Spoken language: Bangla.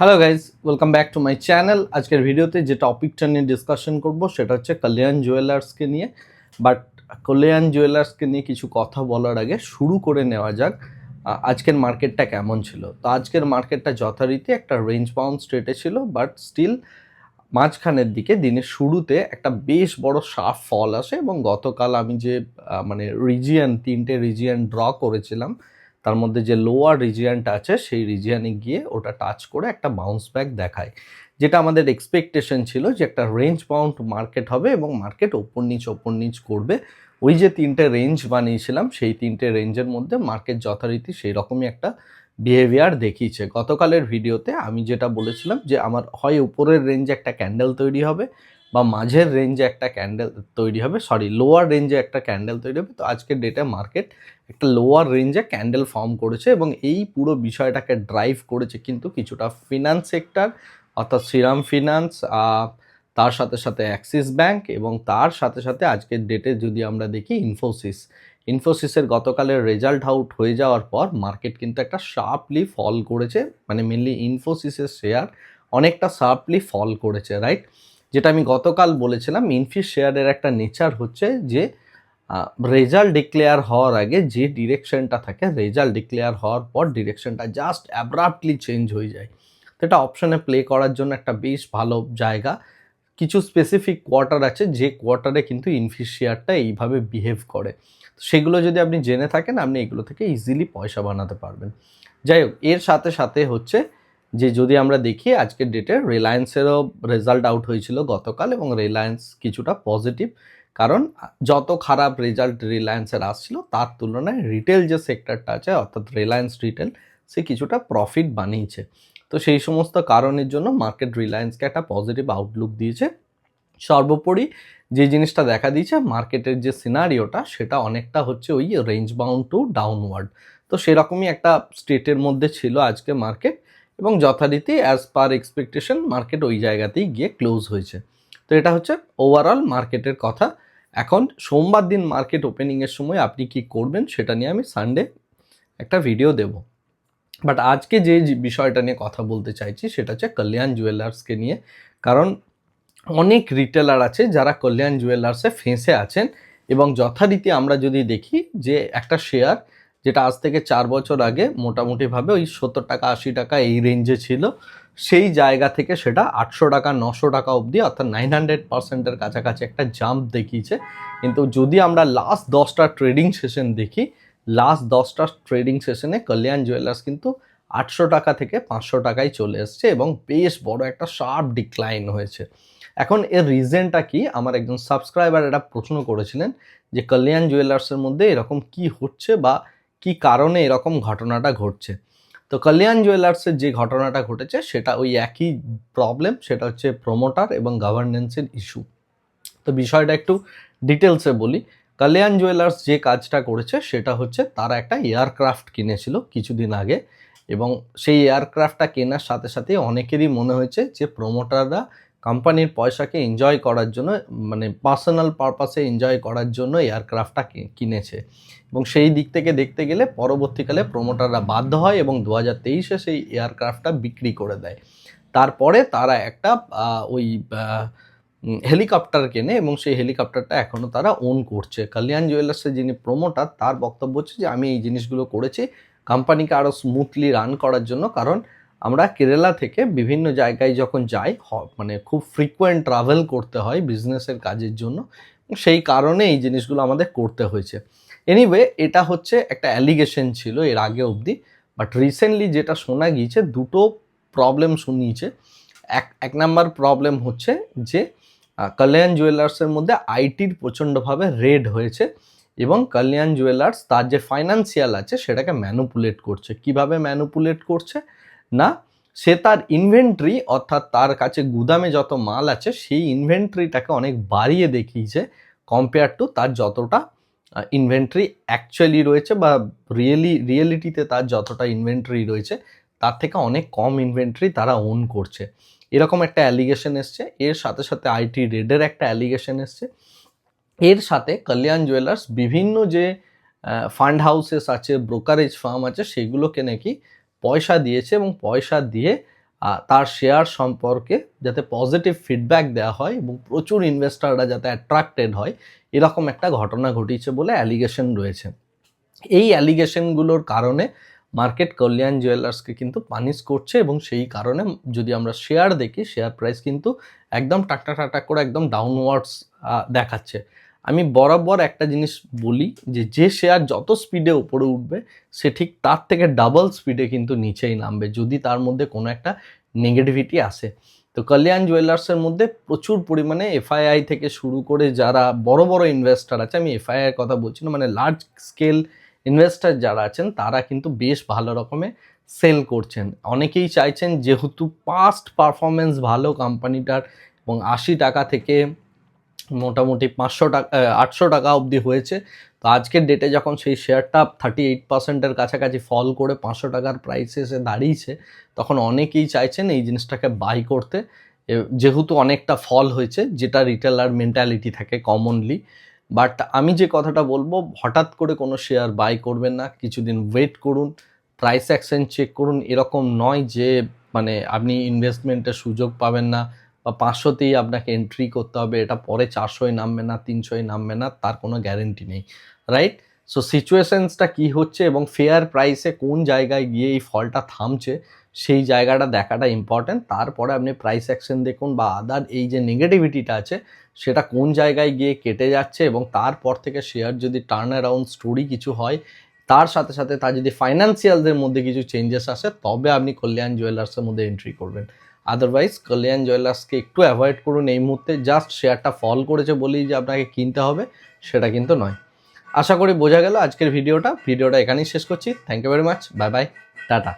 Hello guys welcome back to my channel আজকের ভিডিওতে যে টপিকটা নিয়ে ডিসকাশন করব, সেটা হচ্ছে কল্যাণ জুয়েলার্সকে নিয়ে। বাট কল্যাণ জুয়েলার্সকে নিয়ে কিছু কথা বলার আগে শুরু করে নেওয়া যাক আজকের মার্কেটটা কেমন ছিল। তো আজকের মার্কেটটা যথারীতি একটা রেঞ্জ বাউন্ড স্টেটে ছিল বাট স্টিল মাঝখানের দিকে দিনের শুরুতে একটা বেশ বড় শার্প ফল আসে এবং গতকাল আমি যে মানে রিজিয়ান তিনটে রিজিয়ান ড্র করেছিলাম তার মধ্যে যে লোয়ার রিজিয়ানটা আছে, সেই রিজিয়ানে গিয়ে ওটা টাচ করে একটা বাউন্স ব্যাক দেখায়। যেটা আমাদের এক্সপেকটেশন ছিল যে একটা রেঞ্জ বাউন্ড মার্কেট হবে এবং মার্কেট ওপর নিচ ওপর নিচ করবে। ওই যে তিনটে রেঞ্জ বানিয়েছিলাম, সেই তিনটে রেঞ্জের মধ্যে মার্কেট যথারীতি সেই রকমই একটা বিহেভিয়ার দেখিয়েছে। গতকালের ভিডিওতে আমি যেটা বলেছিলাম যে আমার হয় উপরের রেঞ্জে একটা ক্যান্ডেল তৈরি হবে বা মাঝের রেঞ্জে একটা ক্যান্ডেল তৈরি হবে সরি লোয়ার রেঞ্জে একটা ক্যান্ডেল তৈরি হবে। তো আজকের ডেটে মার্কেট একটা লোয়ার রেঞ্জে ক্যান্ডেল ফর্ম করেছে এবং এই পুরো বিষয়টাকে ড্রাইভ করেছে কিন্তু কিছুটা ফিনান্স সেক্টর অর্থাৎ শ্রীরাম ফিনান্স তার সাথে সাথে অ্যাক্সিস ব্যাংক এবং তার সাথে সাথে আজকের ডেটে যদি আমরা দেখি ইনফোসিস ইনফোসিসের গতকালের রেজাল্ট আউট হয়ে যাওয়ার পর মার্কেট কিন্তু একটা শার্পলি ফল করেছে মানে মেনলি ইনফোসিসের শেয়ার অনেকটা শার্পলি ফল করেছে রাইট যেটা আমি গতকাল বলেছিলাম ইনফিস শেয়ারের একটা নেচার হচ্ছে যে রেজাল্ট ডিক্লেয়ার হওয়ার আগে যে ডিরেকশনটা থাকে রেজাল্ট ডিক্লেয়ার হওয়ার পর ডিরেকশনটা জাস্ট অ্যাব্রাপ্টলি চেঞ্জ হয়ে যায়। তো এটা অপশনে প্লে করার জন্য একটা বেশ ভালো জায়গা। কিছু স্পেসিফিক কোয়ার্টার আছে, যে কোয়ার্টারে কিন্তু ইনফিস শেয়ারটা এইভাবে বিহেভ করে। সেগুলো যদি আপনি জেনে থাকেন, আপনি এগুলো থেকে ইজিলি পয়সা বানাতে পারবেন। যাই হোক, এর সাথে সাথে হচ্ছে যে যদি আমরা দেখি, আজকের ডেটে রিলায়েন্সেরও রেজাল্ট আউট হয়েছিল গতকাল এবং রিলায়েন্স কিছুটা পজিটিভ কারণ, যত খারাপ রেজাল্ট রিলায়েন্সের আসছিল, তার তুলনায় রিটেল যে সেক্টরটা আছে, অর্থাৎ রিলায়েন্স রিটেল সে কিছুটা প্রফিট বানিয়েছে। তো সেই সমস্ত কারণের জন্য মার্কেট রিলায়েন্সকে একটা পজিটিভ আউটলুক দিয়েছে। সর্বোপরি যে জিনিসটা দেখা দিয়েছে মার্কেটের যে সিনারিওটা সেটা অনেকটা হচ্ছে ওই রেঞ্জ বাউন্ড টু ডাউনওয়ার্ড তো সেরকমই একটা স্টেটের মধ্যে ছিল আজকে মার্কেট এবং যথারীতি অ্যাজ পার এক্সপেকটেশন মার্কেট ওই জায়গাতেই গিয়ে ক্লোজ হয়েছে। তো এটা হচ্ছে ওভারঅল মার্কেটের কথা। এখন সোমবার দিন মার্কেট ওপেনিংয়ের সময় আপনি কি করবেন সেটা নিয়ে আমি সানডে একটা ভিডিও দেব। বাট আজকে যে বিষয়টা নিয়ে কথা বলতে চাইছি সেটা হচ্ছে কল্যাণ জুয়েলার্সকে নিয়ে। কারণ অনেক রিটেলার আছে যারা কল্যাণ জুয়েলার্সে ফেঁসে আছেন এবং যথারীতি আমরা যদি দেখি যে একটা শেয়ার যেটা আজ থেকে চার বছর আগে মোটামুটিভাবে ওই সত্তর টাকা, আশি টাকা এই রেঞ্জে ছিল, সেই জায়গা থেকে সেটা আটশো টাকা, নশো টাকা অবধি, অর্থাৎ নাইন হান্ড্রেড পার্সেন্টের কাছাকাছি একটা জাম্প দেখিয়েছে। কিন্তু যদি আমরা লাস্ট দশটা ট্রেডিং সেশন দেখি লাস্ট দশটা ট্রেডিং সেশনে কল্যাণ জুয়েলার্স কিন্তু আটশো টাকা থেকে পাঁচশো টাকায় চলে এসছে এবং বেশ বড় একটা শার্প ডিক্লাইন হয়েছে। এখন এর রিজনটা কি? আমার একজন সাবস্ক্রাইবার এটা প্রশ্ন করেছিলেন যে কল্যাণ জুয়েলার্সের মধ্যে এরকম কি হচ্ছে বা কি কারণে এরকম ঘটনাটা ঘটছে? তো কল্যাণ জুয়েলার্সের যে ঘটনাটা ঘটেছে, সেটা ওই একই প্রবলেম সেটা হচ্ছে প্রোমোটার এবং গভর্নেন্সের ইস্যু তো বিষয়টা একটু ডিটেলসে বলি। কল্যাণ জুয়েলার্স যে কাজটা করেছে, সেটা হচ্ছে তারা একটা এয়ারক্রাফট কিনেছিল কিছুদিন আগে এবং সেই এয়ারক্রাফটটা কেনার সাথে সাথে অনেকেরই মনে হয়েছে যে প্রোমোটাররা কোম্পানির পয়সাকে এনজয় করার জন্য মানে পার্সোনাল পারপাসে এনজয় করার জন্য এয়ারক্রাফটটা কিনেছে। এবং সেই দিক থেকে দেখতে গেলে পরবর্তীকালে প্রোমোটাররা বাধ্য হয় এবং দু হাজার তেইশে সেই এয়ারক্রাফটটা বিক্রি করে দেয়। তারপরে তারা একটা ওই হেলিকপ্টার কেনে এবং সেই হেলিকপ্টারটা এখনও তারা ওন করছে। কল্যাণ জুয়েলার্সের যিনি প্রোমোটার তার বক্তব্য হচ্ছে যে, আমি এই জিনিসগুলো করেছি। কোম্পানিকে আরও স্মুথলি রান করার জন্য, কারণ আমরা কেরালা থেকে বিভিন্ন জায়গায় যখন যাই মানে খুব ফ্রিকোয়েন্ট ট্রাভেল করতে হয় বিজনেসের কাজের জন্য। সেই কারণে এই জিনিসগুলো আমাদের করতে হয়েছে। এনিওয়ে এটা হচ্ছে একটা অ্যালিগেশন ছিল এর আগে অবধি। বাট রিসেন্টলি যেটা শোনা গিয়েছে, দুটো প্রবলেম শুনিয়েছে। এক এক নাম্বার প্রবলেম হচ্ছে যে কল্যাণ জুয়েলার্সের মধ্যে আইটির প্রচণ্ডভাবে রেড হয়েছে এবং কল্যাণ জুয়েলার্স তার যে ফাইন্যান্সিয়াল আছে, সেটাকে ম্যানুপুলেট করছে। কীভাবে ম্যানুপুলেট করছে? না, সে তার ইনভেন্টরি অর্থাৎ তার কাছে গুদামে যত মাল আছে, সেই ইনভেন্টরিটাকে অনেক বাড়িয়ে দেখিয়েছে কম্পেয়ার টু তার যতটা ইনভেন্টরি অ্যাকচুয়ালি রয়েছে বা রিয়েলি রিয়েলিটিতে তার যতটা ইনভেন্টরি রয়েছে, তার থেকে অনেক কম ইনভেন্টরি তারা ওন করছে। এরকম একটা অ্যালিগেশন এসছে। এর সাথে সাথে আইটি রেডের একটা অ্যালিগেশন এসছে। এর সাথে কল্যাণ জুয়েলার্স বিভিন্ন যে ফান্ড হাউসেস আছে ব্রোকারেজ ফার্ম আছে, সেগুলোকে নাকি পয়সা দিয়েছে এবং পয়সা দিয়ে তার শেয়ার সম্পর্কে যাতে পজিটিভ ফিডব্যাক দেওয়া হয় এবং প্রচুর ইনভেস্টাররা যাতে অ্যাট্রাক্টেড হয়, এরকম একটা ঘটনা ঘটিয়েছে বলে অ্যালিগেশন রয়েছে। এই অ্যালিগেশনগুলোর কারণে মার্কেট কল্যাণ জুয়েলার্সকে কিন্তু পানিশ করছে এবং সেই কারণে যদি আমরা শেয়ার দেখি শেয়ার প্রাইস কিন্তু একদম টাকটা টাকটা করে একদম ডাউনওয়ার্ডস দেখাচ্ছে। আমি বরাবর একটা জিনিস বলি যে যে শেয়ার যত স্পিডে উপরে উঠবে, সে ঠিক তার থেকে ডাবল স্পিডে কিন্তু নিচেই নামবে, যদি তার মধ্যে কোনো একটা নেগেটিভিটি আসে। তো কল্যাণ জুয়েলার্সের মধ্যে প্রচুর পরিমাণে এফআইআই থেকে শুরু করে যারা বড় বড় ইনভেস্টার আছে, আমি এফআইআই কথা বলছি না মানে লার্জ স্কেল ইনভেস্টার যারা আছেন, তারা কিন্তু বেশ ভালো রকমে সেল করছেন। অনেকেই চাইছেন যেহেতু পাস্ট পারফরমেন্স ভালো কোম্পানিটার এবং আশি টাকা থেকে মোটামুটি পাঁচশো টাকা আটশো টাকা অবধি হয়েছে। তো আজকের ডেটে যখন সেই শেয়ারটা থার্টি এইট পার্সেন্টের কাছাকাছি ফল করে পাঁচশো টাকার প্রাইসে এসে দাঁড়িয়েছে, তখন অনেকেই চাইছেন এই জিনিসটাকে বাই করতে। যেহেতু অনেকটা ফল হয়েছে, যেটা রিটেলার মেন্টালিটি থাকে কমনলি বাট আমি যে কথাটা বলব, হঠাৎ করে কোনো শেয়ার বাই করবেন না, কিছুদিন ওয়েট করুন প্রাইস অ্যাকশন চেক করুন, এরকম নয় যে মানে আপনি ইনভেস্টমেন্টের সুযোগ পাবেন না বা পাঁচশোতেই আপনাকে এন্ট্রি করতে হবে, এটা পরে চারশোয় নামবে না তিনশোয় নামবে না, তার কোনো গ্যারেন্টি নেই রাইট সো সিচুয়েশনসটা কি হচ্ছে এবং ফেয়ার প্রাইসে কোন জায়গায় গিয়ে এই ফলটা থামছে, সেই জায়গাটা দেখাটা ইম্পর্ট্যান্ট তারপরে আপনি প্রাইস অ্যাকশন দেখুন বা আদার এই যে নেগেটিভিটিটা আছে, সেটা কোন জায়গায় গিয়ে কেটে যাচ্ছে এবং তারপর থেকে শেয়ার যদি টার্ন অ্যারাউন্ড স্টোরি কিছু হয়, তার সাথে সাথে তার যদি ফাইন্যান্সিয়ালদের মধ্যে কিছু চেঞ্জেস আসে, তবে আপনি কল্যাণ জুয়েলার্সের মধ্যে এন্ট্রি করবেন। আদারওয়াইজ কল্যাণ জুয়েলার্সকে একটু অ্যাভয়েড করুন। এই মুহূর্তে জাস্ট শেয়ারটা ফল করেছে বলেই যে আপনাকে কিনতে হবে, সেটা কিন্তু নয়। আশা করি বোঝা গেল আজকের ভিডিওটা। ভিডিওটা এখানেই শেষ করছি। Thank you very much bye bye tata.